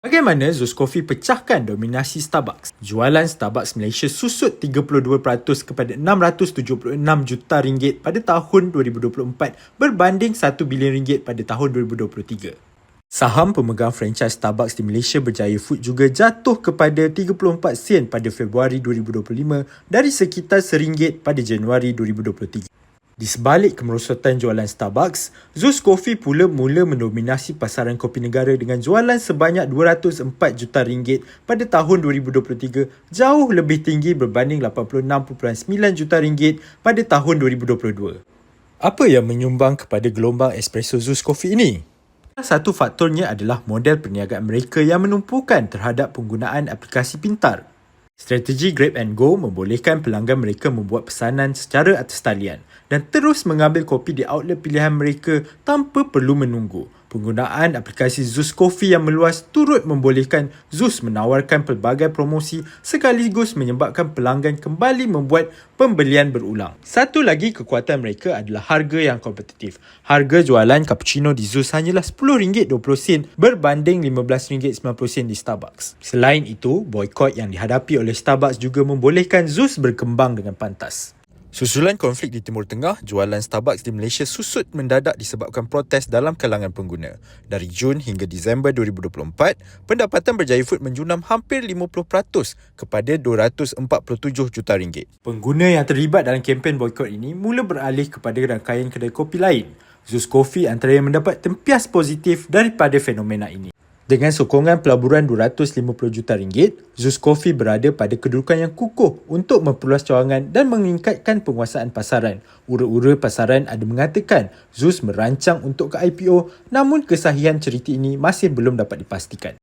Bagaimana Zeus Coffee pecahkan dominasi Starbucks? Jualan Starbucks Malaysia susut 32% kepada 676 juta ringgit pada tahun 2024 berbanding 1 bilion ringgit pada tahun 2023. Saham pemegang franchise Starbucks di Malaysia Berjaya Food juga jatuh kepada 34 sen pada Februari 2025 dari sekitar RM1 pada Januari 2023. Di sebalik kemerosotan jualan Starbucks, Zeus Coffee pula mula mendominasi pasaran kopi negara dengan jualan sebanyak 204 juta ringgit pada tahun 2023, jauh lebih tinggi berbanding 86.9 juta ringgit pada tahun 2022. Apa yang menyumbang kepada gelombang espresso Zeus Coffee ini? Satu faktornya adalah model perniagaan mereka yang menumpukan terhadap penggunaan aplikasi pintar. Strategi Grab and Go membolehkan pelanggan mereka membuat pesanan secara atas talian dan terus mengambil kopi di outlet pilihan mereka tanpa perlu menunggu. Penggunaan aplikasi Zeus Coffee yang meluas turut membolehkan Zeus menawarkan pelbagai promosi sekaligus menyebabkan pelanggan kembali membuat pembelian berulang. Satu lagi kekuatan mereka adalah harga yang kompetitif. Harga jualan cappuccino di Zeus hanyalah RM10.20 berbanding RM15.90 di Starbucks. Selain itu, boykot yang dihadapi oleh Starbucks juga membolehkan Zeus berkembang dengan pantas. Susulan konflik di Timur Tengah, jualan Starbucks di Malaysia susut mendadak disebabkan protes dalam kalangan pengguna. Dari Jun hingga Disember 2024, pendapatan Berjaya Food menjunam hampir 50% kepada 247 juta ringgit. Pengguna yang terlibat dalam kempen boykot ini mula beralih kepada rangkaian kedai kopi lain. Zeus Coffee antara yang mendapat tempias positif daripada fenomena ini. Dengan sokongan pelaburan 250 juta ringgit, Zeus Coffee berada pada kedudukan yang kukuh untuk memperluas cawangan dan meningkatkan penguasaan pasaran. Ura-ura pasaran ada mengatakan Zeus merancang untuk ke IPO namun kesahihan cerita ini masih belum dapat dipastikan.